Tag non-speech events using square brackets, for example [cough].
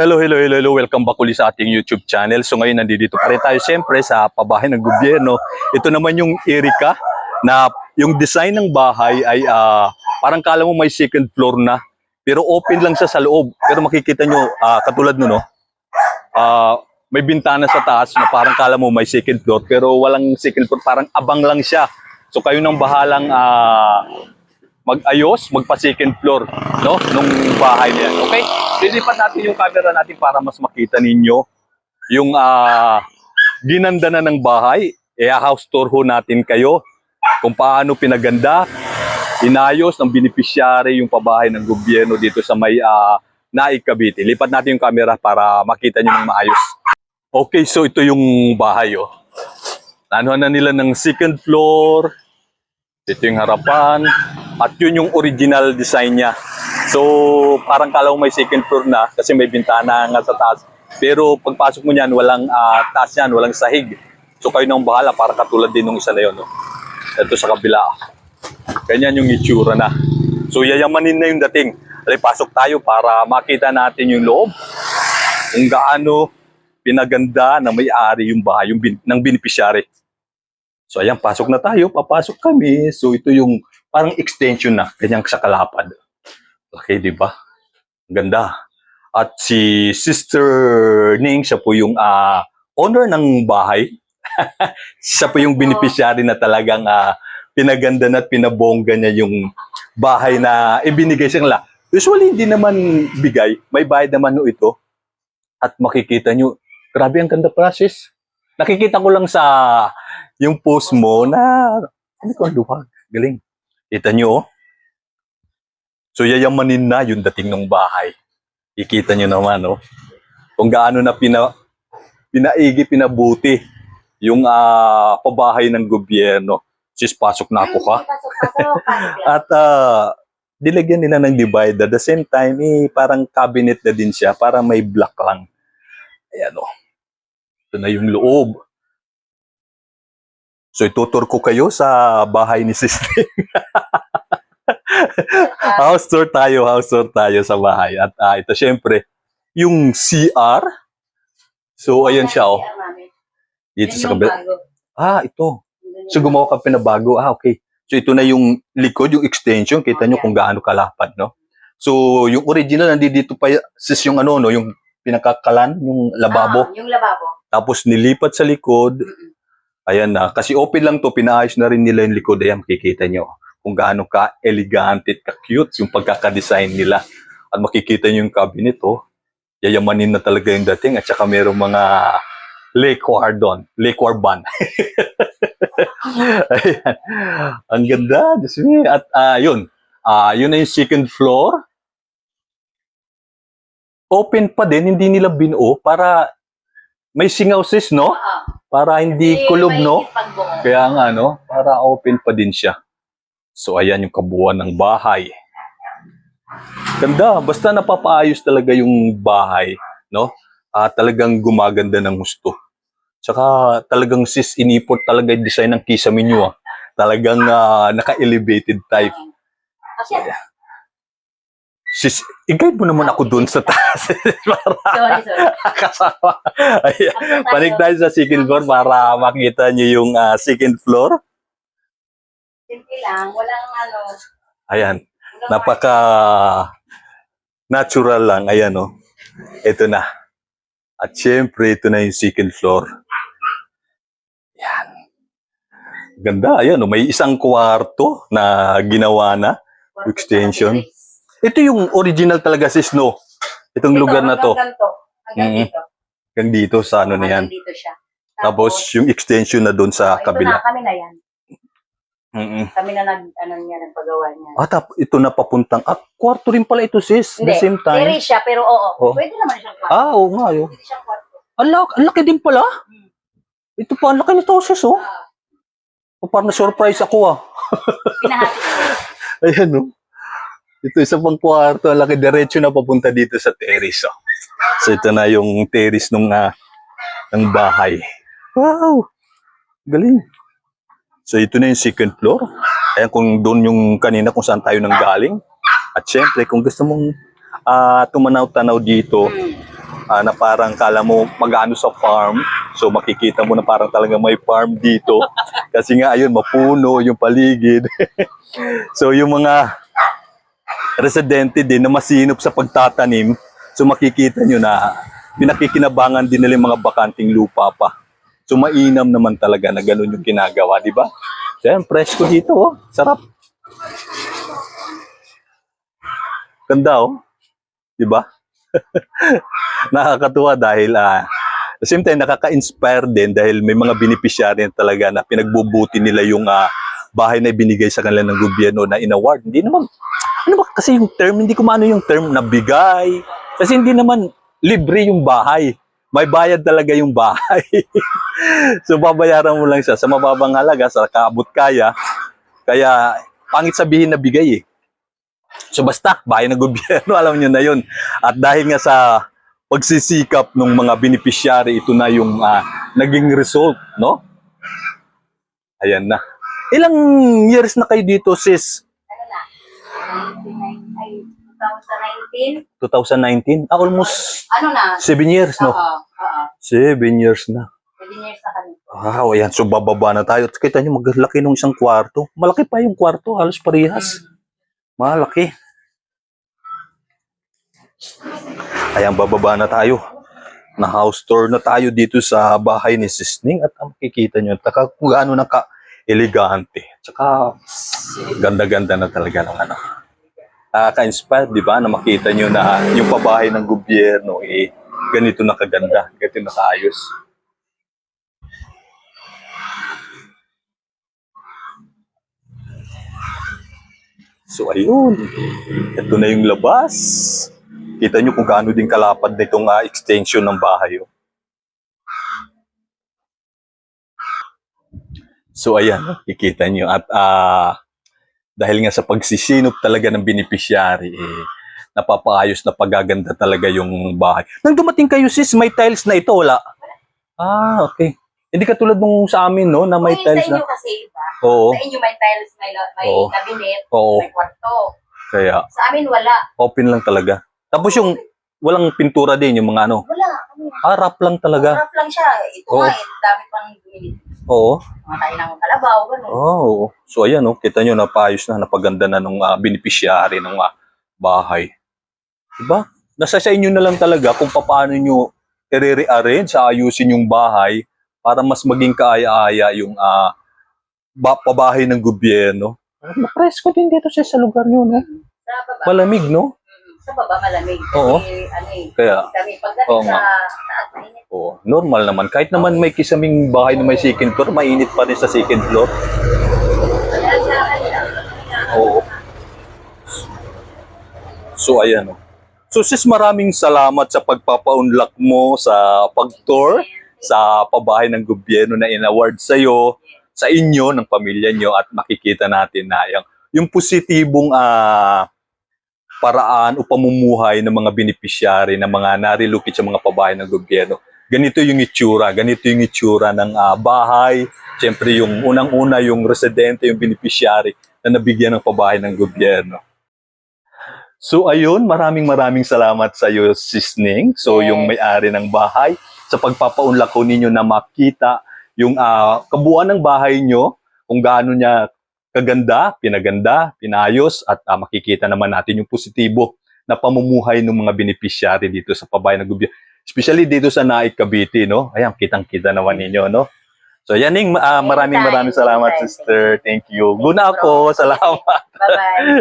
Hello, hello, hello, hello. Welcome back ulit sa ating YouTube channel. So ngayon nandito pa rin tayo siyempre sa pabahay ng gobyerno. Ito naman yung Erika na yung design ng bahay ay ah, parang kala mo may second floor na. Pero open lang siya sa loob. Pero makikita nyo, ah, katulad no, no? ah, may bintana sa taas na parang kala mo may second floor. Pero walang second floor, parang abang lang siya. So kayo nang bahalang ah, mag-ayos, magpa-second floor, no? Nung bahay niya. Okay? Lilipat natin yung camera natin para mas makita ninyo yung ah, ginanda na ng bahay. I-house tour ho natin kayo kung paano pinaganda, inayos ng beneficiary yung pabahay ng gobyerno dito sa may uh, Naik Cavite. Lipat natin yung camera para makita nyo ng maayos. Okay, so ito yung bahay, oh. Ano na nila ng second floor, ito yung harapan, at yun yung original design niya. So, parang kala mo may second floor na kasi may bintana nga sa taas. Pero pagpasok mo niyan, walang ah, taas yan, walang sahig. So, kayo nang bahala para katulad din nung isa na yun. No? Ito sa kabila. Ganyan yung itsura na. So, yayamanin na yung dating. Alay, pasok tayo para makita natin yung loob. Kung gaano pinaganda na may-ari yung bahay yung bin, ng beneficiary. So ayan, pasok na tayo, papasok kami. So ito yung parang extension na, ganyang sa kalapad. Okay, di ba? Ganda. At si Sister Ning, siya po yung ah, owner ng bahay. [laughs] siya po yung beneficiary na talagang ah, pinaganda na at pinabongga niya yung bahay na ibinigay siyang la. Usually, hindi naman bigay. May bayad naman no ito. At makikita nyo, grabe ang ganda process. Nakikita ko lang sa yung post mo na, ano ko, luwag. Galing. Kita nyo, oh. So, yayamanin na yung dating ng bahay. Ikita nyo naman, oh. Kung gaano na pina, pinaigi, pinabuti yung ah, pabahay ng gobyerno. Sis, pasok na ako ka. [laughs] At ah, dilagyan nila ng divider. At the same time, eh, parang cabinet na din siya. Para may block lang. Ayan o. Ito na yung loob. So itutur ko kayo sa bahay ni [laughs] Sister. [laughs] house tour tayo, house tour tayo sa bahay. At ah, ito syempre, yung CR. So ayan siya oh. Dito sa kabila. Ah, ito. So gumawa ka pinabago. Ah, okay. So ito na yung likod, yung extension. Kita nyo kung gaano kalapad, no? So yung original, nandito pa sis yung ano, no? Yung pinakakalan, yung lababo. Ah, yung lababo. Tapos nilipat sa likod. Mm-mm. Ayan na. Kasi open lang to, pinaayos na rin nila yung likod. Ayan, makikita nyo kung gaano ka elegante at ka-cute yung pagkakadesign nila. At makikita nyo yung cabinet, oh. Yayamanin na talaga yung dating. At saka merong mga liquor doon. Liquor ban. [laughs] Ayan. Ang ganda. Diyos me. At ah, yun. Ah, yun na yung second floor. Open pa din. Hindi nila binuo para may singaw sis, no? Para hindi may no? Kaya nga, no? Para open pa din siya. So, ayan yung kabuuan ng bahay. Ganda. Basta napapaayos talaga yung bahay, no? Ah, talagang gumaganda ng gusto. Tsaka talagang sis inipot talaga yung design ng kisame nyo, ah. Talagang ah, naka-elevated type. Sis, i-guide mo naman ako doon sa taas. [laughs] para sorry, sorry. kasama. Ayan. Balik tayo sa second floor para makita nyo yung ah, second floor. Simple lang. Walang ano. Ayan. Napaka natural lang. Ayan, oh. Ito na. At syempre, ito na yung second floor. Yan. Ganda. Ayan, oh. May isang kwarto na ginawa na. extension. Ito yung original talaga, sis, no? Itong Ito, lugar na to. Hanggang to. Hanggang dito. Hanggang dito sa ano na yan. Dito siya. Tapos yung extension na doon sa ito kabila. na, kami na yan. Mm-mm. Kami na nag, ano niya, nagpagawa niya. Ah, tap, ito na papuntang, ah, kwarto rin pala ito, sis. Hindi, The same time. Terrace siya, pero oo. Oh. Pwede naman siyang kwarto. Ah, oo nga, yun. Pwede siyang kwarto. Ang laki, ang laki din pala. Ito pa, ang laki nito, sis, oh. Ah, O, parang na-surprise ako, ah. pinahati ko. [laughs] Ayan, oh. Ito, isa pang kwarto. Ang laki, diretso na papunta dito sa terrace, oh. So, ito na yung terrace nung, ah, ng bahay. Wow! Galing. So, ito na yung second floor. Ayan, kung doon yung kanina kung saan tayo nang galing. At syempre, kung gusto mong ah, tumanaw-tanaw dito, ah, na parang kala mo mag-ano sa farm. So makikita mo na parang talaga may farm dito. [laughs] Kasi nga ayun, mapuno yung paligid. [laughs] so yung mga residente din na masinop sa pagtatanim, so makikita nyo na pinakikinabangan din nila yung mga bakanting lupa pa. So mainam naman talaga na ganun yung ginagawa, di ba? Siyempre, presko dito, oh. Sarap. Ganda, oh. Di ba? [laughs] Nakakatuwa dahil ah the same time nakaka-inspire din dahil may mga beneficiary talaga na pinagbubuti nila yung ah, bahay na binigay sa kanila ng gobyerno na in-award. Hindi naman, ano ba kasi yung term, hindi ko maano yung term na bigay. Kasi hindi naman libre yung bahay. May bayad talaga yung bahay. [laughs] so babayaran mo lang siya sa mababang halaga, sa kaabot kaya. Kaya pangit sabihin na bigay eh. So basta, bahay ng gobyerno, [laughs] alam nyo na yun. At dahil nga sa pagsisikap ng mga beneficiary, ito na yung ah, naging result, no? Ayan na. Ilang years na kayo dito, sis? Ano na? 19, ay, 2019? 2019? Ah, almost Ano na? 7 years, no? Oo. Oo. 7 years na. 7 years na kami. Wow, ayan. So, bababa na tayo. At Kita nyo, maglaki ng isang kwarto. Malaki pa yung kwarto. Halos parehas. Malaki. Ayan, bababa na tayo. Na house tour na tayo dito sa bahay ni Sisning. At ang makikita nyo, taka, kung gaano na ka-elegante. Tsaka, ganda-ganda na talaga ng ano. Nakaka-inspire, di ba, na makita nyo na yung pabahay ng gobyerno, eh, ganito na kaganda, ganito na kaayos. So ayun, ito na yung labas. Kita nyo kung gaano din kalapad nitong ah, extension ng bahay. oh. So ayan, kikita nyo. At ah, dahil nga sa pagsisinop talaga ng beneficiary, eh, napapaayos na pagaganda talaga yung bahay. Nang dumating kayo sis, may tiles na ito, wala? Ah, okay. Hindi katulad nung sa amin, no, na may sa tiles na. inyo kasi iba. Oo, Sa inyo may tiles, may, lo- may Oo. cabinet, oo. may kwarto. Kaya, Sa amin wala. open lang talaga. Tapos yung walang pintura din, yung mga ano. Wala. Ano? Harap lang talaga. Rough lang siya. Ito Oo. nga, eh, dami pang bumili. Oo. Mga tayo ng kalabaw, gano'n. Oh. So ayan, oh, kita nyo, napayos na, napaganda na nung ah, beneficiary ng ah, bahay. Diba? Nasa sa inyo na lang talaga kung paano nyo i-rearrange, ayusin yung bahay para mas maging kaaya-aya yung ba- pabahay ng gobyerno. Mapresko din dito siya sa lugar nyo, no? Sa baba. Malamig, no? Sa baba malamig. Kasi, Oo. ano eh. Kaya, Kami, pagdating Oo sa nga. taas, mainit. Normal naman. Kahit naman may kisaming bahay na may second floor, mainit pa rin sa second floor. Oo. So, ayan. oh. So, sis, maraming salamat sa pagpapaunlak mo sa pag-tour sa pabahay ng gobyerno na in-award sa'yo, sa inyo, ng pamilya nyo, at makikita natin na yung, yung positibong ah, paraan o pamumuhay ng mga beneficiary ng mga narilukit sa mga pabahay ng gobyerno. Ganito yung itsura, ganito yung itsura ng ah, bahay. Siyempre, yung unang-una, yung residente, yung beneficiary na nabigyan ng pabahay ng gobyerno. So ayun, maraming maraming salamat sa iyo, Sisning. So Yes. yung may-ari ng bahay, sa pagpapaunlak ko ninyo na makita yung ah, kabuuan ng bahay nyo, kung gaano niya kaganda, pinaganda, pinayos, at ah, makikita naman natin yung positibo na pamumuhay ng mga beneficiary dito sa pabahay ng gobyerno. Especially dito sa Naik, Cavite, no? Ayan, kitang-kita naman ninyo, no? So, Yaning, ah, maraming maraming salamat, sister. Thank you. Guna ako. Salamat. Bye-bye. [laughs]